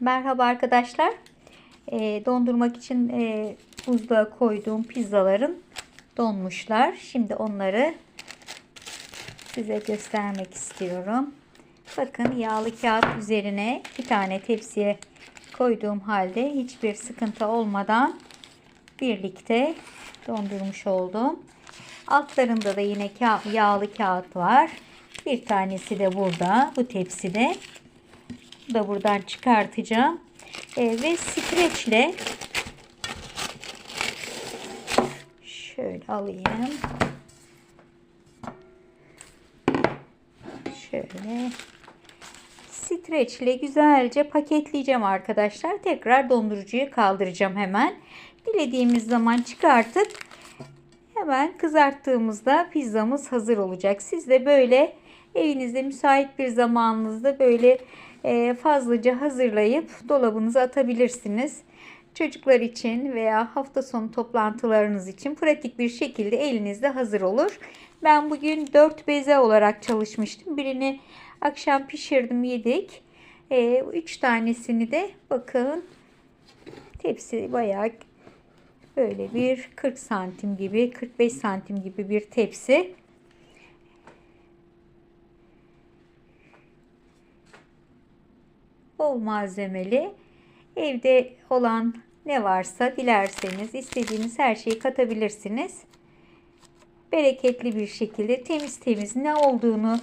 Merhaba arkadaşlar. Ee, dondurmak için e, buzluğa koyduğum pizzaların donmuşlar. Şimdi onları size göstermek istiyorum. Bakın yağlı kağıt üzerine bir tane tepsiye koyduğum halde hiçbir sıkıntı olmadan birlikte dondurmuş oldum. Altlarında da yine ka- yağlı kağıt var. Bir tanesi de burada bu tepside. Da buradan çıkartacağım. Ee, ve streçle şöyle alayım. Şöyle streçle güzelce paketleyeceğim arkadaşlar. Tekrar dondurucuyu kaldıracağım hemen. Dilediğimiz zaman çıkartıp hemen kızarttığımızda pizzamız hazır olacak. Siz de böyle evinizde müsait bir zamanınızda böyle e, fazlaca hazırlayıp dolabınıza atabilirsiniz. Çocuklar için veya hafta sonu toplantılarınız için pratik bir şekilde elinizde hazır olur. Ben bugün 4 beze olarak çalışmıştım. Birini akşam pişirdim yedik. 3 tanesini de bakın tepsi bayağı böyle bir 40 santim gibi 45 santim gibi bir tepsi. Bol malzemeli. Evde olan ne varsa dilerseniz istediğiniz her şeyi katabilirsiniz. Bereketli bir şekilde temiz temiz ne olduğunu,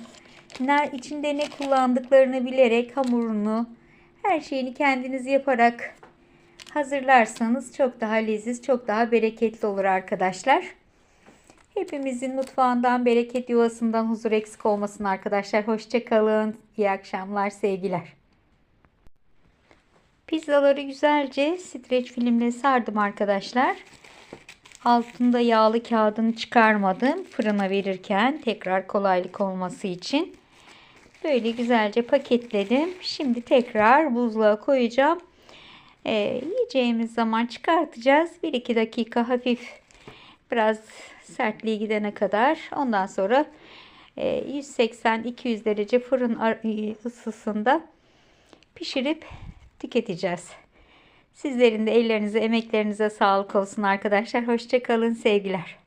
ne içinde ne kullandıklarını bilerek hamurunu, her şeyini kendiniz yaparak hazırlarsanız çok daha leziz, çok daha bereketli olur arkadaşlar. Hepimizin mutfağından, bereket yuvasından huzur eksik olmasın arkadaşlar. Hoşçakalın. İyi akşamlar, sevgiler. Pizzaları güzelce streç filmle sardım arkadaşlar. Altında yağlı kağıdını çıkarmadım. Fırına verirken tekrar kolaylık olması için. Böyle güzelce paketledim. Şimdi tekrar buzluğa koyacağım. Ee, yiyeceğimiz zaman çıkartacağız. 1-2 dakika hafif biraz sertliği gidene kadar. Ondan sonra 180-200 derece fırın ısısında pişirip tüketeceğiz. Sizlerin de ellerinize, emeklerinize sağlık olsun arkadaşlar. Hoşçakalın, sevgiler.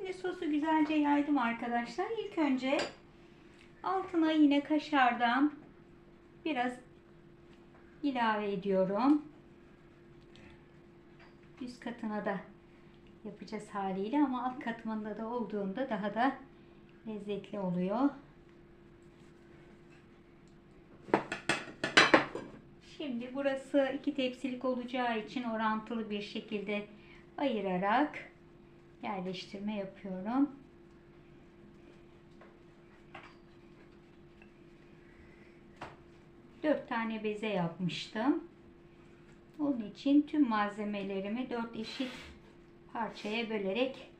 Şimdi sosu güzelce yaydım arkadaşlar. İlk önce altına yine kaşardan biraz ilave ediyorum. Üst katına da yapacağız haliyle ama alt katmanda da olduğunda daha da lezzetli oluyor. Şimdi burası iki tepsilik olacağı için orantılı bir şekilde ayırarak yerleştirme yapıyorum. Dört tane beze yapmıştım. Onun için tüm malzemelerimi dört eşit parçaya bölerek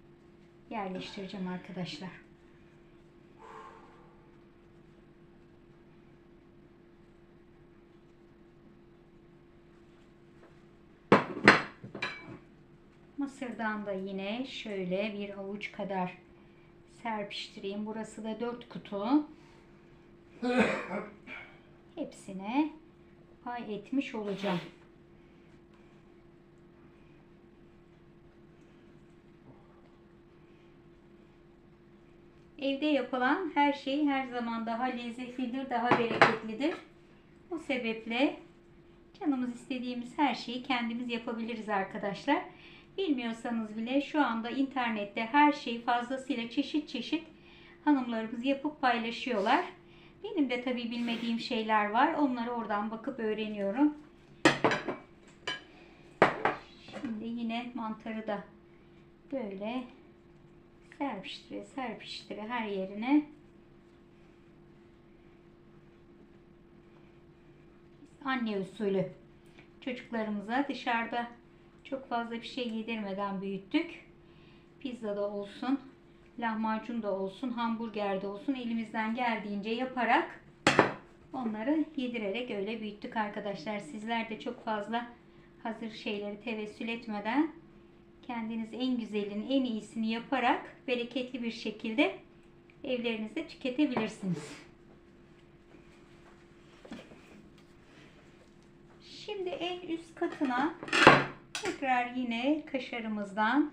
yerleştireceğim arkadaşlar. Mısırdan da yine şöyle bir avuç kadar serpiştireyim. Burası da 4 kutu. Hepsine pay etmiş olacağım. Evde yapılan her şey her zaman daha lezzetlidir, daha bereketlidir. O sebeple canımız istediğimiz her şeyi kendimiz yapabiliriz arkadaşlar. Bilmiyorsanız bile şu anda internette her şey fazlasıyla çeşit çeşit hanımlarımız yapıp paylaşıyorlar. Benim de tabii bilmediğim şeyler var. Onları oradan bakıp öğreniyorum. Şimdi yine mantarı da böyle serpiştire serpiştire her yerine anne usulü çocuklarımıza dışarıda çok fazla bir şey yedirmeden büyüttük. Pizza da olsun, lahmacun da olsun, hamburger de olsun elimizden geldiğince yaparak onları yedirerek öyle büyüttük arkadaşlar. Sizler de çok fazla hazır şeyleri tevessül etmeden kendiniz en güzelini, en iyisini yaparak bereketli bir şekilde evlerinizde tüketebilirsiniz. Şimdi en üst katına tekrar yine kaşarımızdan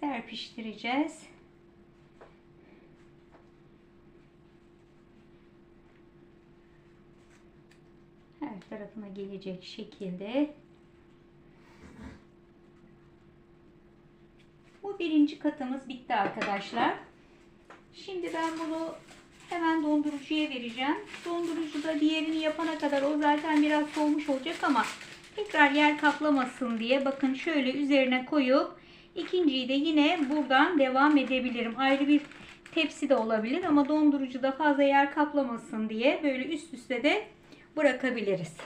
serpiştireceğiz. Her tarafına gelecek şekilde Bu birinci katımız bitti arkadaşlar. Şimdi ben bunu hemen dondurucuya vereceğim. Dondurucuda diğerini yapana kadar o zaten biraz soğumuş olacak ama tekrar yer kaplamasın diye bakın şöyle üzerine koyup ikinciyi de yine buradan devam edebilirim. Ayrı bir tepsi de olabilir ama dondurucuda fazla yer kaplamasın diye böyle üst üste de bırakabiliriz.